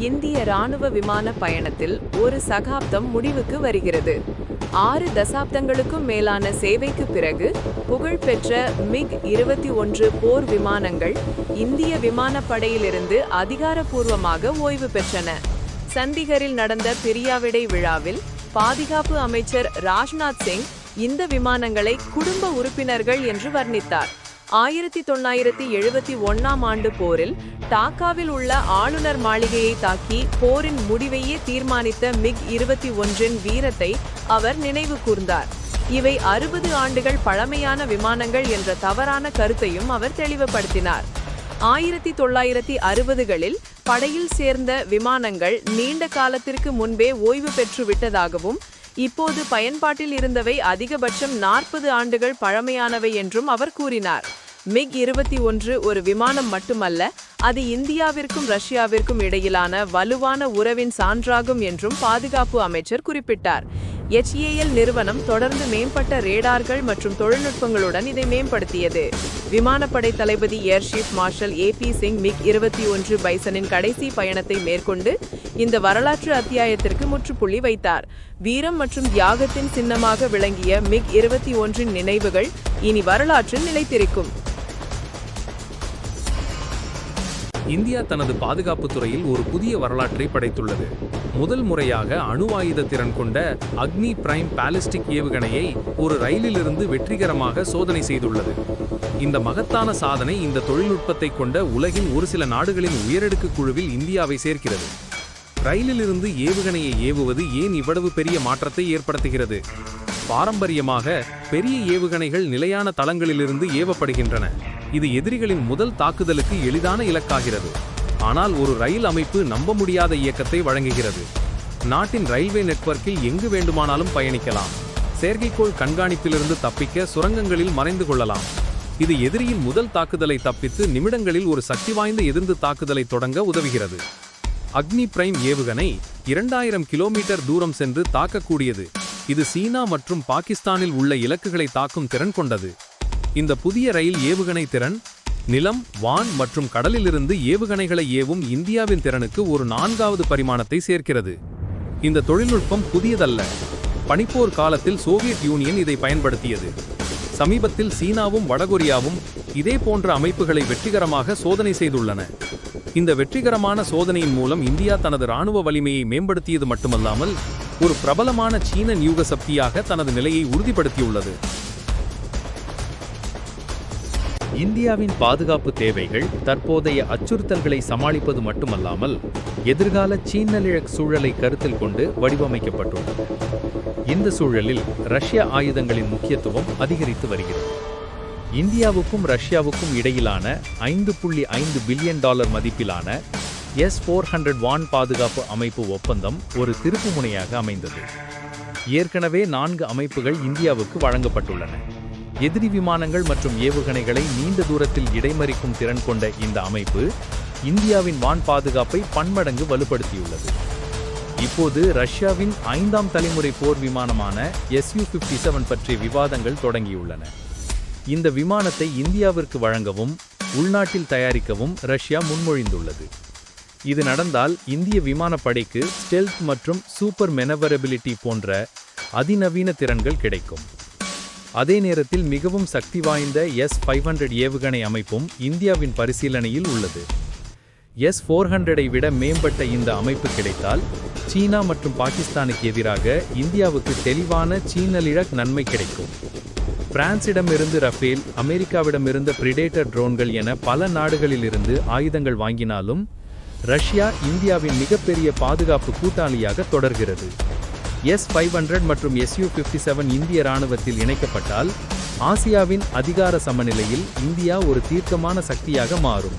இந்திய ராணுவ விமான பயணத்தில் ஒரு சகாப்தம் முடிவுக்கு வருகிறது. ஆறு தசாப்தங்களுக்கும் மேலான சேவைக்கு பிறகு புகழ்பெற்ற மிக் இருபத்தி ஒன்று போர் விமானங்கள் இந்திய விமானப்படையிலிருந்து அதிகாரப்பூர்வமாக ஓய்வு பெற்றன. சண்டிகரில் நடந்த பிரியாவிடை விழாவில் பாதுகாப்பு அமைச்சர் ராஜ்நாத் சிங் இந்த விமானங்களை குடும்ப உறுப்பினர்கள் என்று வர்ணித்தார். ஆயிரத்தி தொள்ளாயிரத்தி எழுபத்தி ஒன்னாம் ஆண்டு போரில் டாக்காவில் உள்ள ஆளுநர் மாளிகையை தாக்கி போரின் முடிவையே தீர்மானித்த மிக் இருபத்தி ஒன்றின் வீரத்தை அவர் நினைவு கூர்ந்தார். இவை அறுபது ஆண்டுகள் பழமையான விமானங்கள் என்ற தவறான கருத்தையும் அவர் தெளிவுபடுத்தினார். ஆயிரத்தி தொள்ளாயிரத்தி அறுபதுகளில் படையில் சேர்ந்த விமானங்கள் நீண்ட காலத்திற்கு முன்பே ஓய்வு பெற்று விட்டதாகவும் இப்போது பயன்பாட்டில் இருந்தவை அதிகபட்சம் நாற்பது ஆண்டுகள் பழமையானவை என்றும் அவர் கூறினார். மிக் இருபத்தி ஒன்று ஒரு விமானம் மட்டுமல்ல அது இந்தியாவிற்கும் ரஷ்யாவிற்கும் இடையிலான வலுவான உறவின் சான்றாகும் என்றும் பாதுகாப்பு அமைச்சர் குறிப்பிட்டார். எச்ஏஎல் நிறுவனம் தொடர்ந்து மேம்பட்ட ரேடார்கள் மற்றும் தொழில்நுட்பங்களுடன் இதை மேம்படுத்தியது. விமானப்படை தளபதி air marshal A P Singh MiG இருபத்தி ஒன்று பைசனின் கடைசி பயணத்தை மேற்கொண்டு இந்த வரலாற்று அத்தியாயத்திற்கு முற்றுப்புள்ளி வைத்தார். வீரம் மற்றும் தியாகத்தின் சின்னமாக விளங்கிய மிக் இருபத்தி ஒன்றின் நினைவுகள் இனி வரலாற்றில் நிலைத்திருக்கும். இந்தியா தனது பாதுகாப்பு துறையில் ஒரு புதிய வரலாற்றை படைத்துள்ளது. முதல் முறையாக அணு ஆயுத திறன் கொண்ட அக்னி பிரைம் பாலிஸ்டிக் ஏவுகணையை ஒரு ரயிலிலிருந்து வெற்றிகரமாக சோதனை செய்துள்ளது. இந்த மகத்தான சாதனை இந்த தொழில்நுட்பத்தை கொண்ட உலகின் ஒரு சில நாடுகளின் உயரடுக்கு குழுவில் இந்தியாவை சேர்க்கிறது. ரயிலிலிருந்து ஏவுகணையை ஏவுவது ஏன் இவ்வளவு பெரிய மாற்றத்தை ஏற்படுத்துகிறது? பாரம்பரியமாக பெரிய ஏவுகணைகள் நிலையான தளங்களிலிருந்து ஏவப்படுகின்றன. இது எதிரிகளின் முதல் தாக்குதலுக்கு எளிதான இலக்காகிறது. ஆனால் ஒரு ரயில் அமைப்பு நம்ப முடியாத இயக்கத்தை வழங்குகிறது. நாட்டின் ரயில்வே நெட்வொர்க்கில் எங்கு வேண்டுமானாலும் பயணிக்கலாம். செயற்கைக்கோள் கண்காணிப்பிலிருந்து தப்பிக்க சுரங்கங்களில் மறைந்து கொள்ளலாம். இது எதிரியின் முதல் தாக்குதலை தப்பித்து நிமிடங்களில் ஒரு சக்தி வாய்ந்த எதிர்ந்து தாக்குதலை தொடங்க உதவுகிறது. அக்னி பிரைம் ஏவுகணை இரண்டாயிரம் கிலோமீட்டர் தூரம் சென்று தாக்கக்கூடியது. இது சீனா மற்றும் பாகிஸ்தானில் உள்ள இலக்குகளை தாக்கும் திறன் கொண்டது. இந்த புதிய ரயில் ஏவுகணை திறன் நிலம் வான் மற்றும் கடலிலிருந்து ஏவுகணைகளை ஏவும் இந்தியாவின் திறனுக்கு ஒரு நான்காவது பரிமாணத்தை சேர்க்கிறது. இந்த தொழில்நுட்பம் புதியதல்ல. பனிப்போர் காலத்தில் சோவியத் யூனியன் இதை பயன்படுத்தியது. சமீபத்தில் சீனாவும் வடகொரியாவும் இதே போன்ற அமைப்புகளை வெற்றிகரமாக சோதனை செய்துள்ளன. இந்த வெற்றிகரமான சோதனையின் மூலம் இந்தியா தனது ராணுவ வலிமையை மேம்படுத்தியது மட்டுமல்லாமல் ஒரு பிரபலமான சீன நியூக சக்தியாக தனது நிலையை உறுதிப்படுத்தியுள்ளது. இந்தியாவின் பாதுகாப்பு தேவைகள் தற்போதைய அச்சுறுத்தல்களை சமாளிப்பது மட்டுமல்லாமல் எதிர்கால சீனலிழக் சூழலை கருத்தில் கொண்டு வடிவமைக்கப்பட்டுள்ளது. இந்த சூழலில் ரஷ்ய ஆயுதங்களின் முக்கியத்துவம் அதிகரித்து வருகிறது. இந்தியாவுக்கும் ரஷ்யாவுக்கும் இடையிலான ஐந்து புள்ளி ஐந்து பில்லியன் டாலர் மதிப்பிலான எஸ் ஃபோர் ஹண்ட்ரட் வான் பாதுகாப்பு அமைப்பு ஒப்பந்தம் ஒரு திருப்புமுனையாக அமைந்தது. ஏற்கனவே நான்கு அமைப்புகள் இந்தியாவுக்கு வழங்கப்பட்டுள்ளன. எதிரி விமானங்கள் மற்றும் ஏவுகணைகளை நீண்ட தூரத்தில் இடைமறிக்கும் திறன் கொண்ட இந்த அமைப்பு இந்தியாவின் வான் பாதுகாப்பை பன்மடங்கு வலுப்படுத்தியுள்ளது. இப்போது ரஷ்யாவின் ஐந்தாம் தலைமுறை போர் விமானமான எஸ்யூ பிப்டி செவன் பற்றிய விவாதங்கள் தொடங்கியுள்ளன. இந்த விமானத்தை இந்தியாவிற்கு வழங்கவும் உள்நாட்டில் தயாரிக்கவும் ரஷ்யா முன்மொழிந்துள்ளது. இது நடந்தால் இந்திய விமானப்படைக்கு ஸ்டெல்த் மற்றும் சூப்பர் மெனவரபிலிட்டி போன்ற அதிநவீன திறன்கள் கிடைக்கும். அதே நேரத்தில் மிகவும் சக்தி வாய்ந்த எஸ் ஃபைவ் ஹண்ட்ரட் ஏவுகணை அமைப்பும் இந்தியாவின் பரிசீலனையில் உள்ளது. எஸ் ஃபோர் ஹண்ட்ரடை விட மேம்பட்ட இந்த அமைப்பு கிடைத்தால் சீனா மற்றும் பாகிஸ்தானுக்கு எதிராக இந்தியாவுக்கு தெளிவான சீனலிழக் நன்மை கிடைக்கும். பிரான்சிடமிருந்து ரஃபேல் அமெரிக்காவிடமிருந்து பிரிடேட்டர் ட்ரோன்கள் என பல நாடுகளிலிருந்து ஆயுதங்கள் வாங்கினாலும் ரஷ்யா இந்தியாவின் மிகப்பெரிய பாதுகாப்பு கூட்டாளியாக தொடர்கிறது. எஸ் ஃபைவ் ஹண்ட்ரட் மற்றும் எஸ்யூ ஃபிஃப்டி செவன் இந்திய ராணுவத்தில் இணைக்கப்பட்டால் ஆசியாவின் அதிகார சமநிலையில் இந்தியா ஒரு தீர்க்கமான சக்தியாக மாறும்.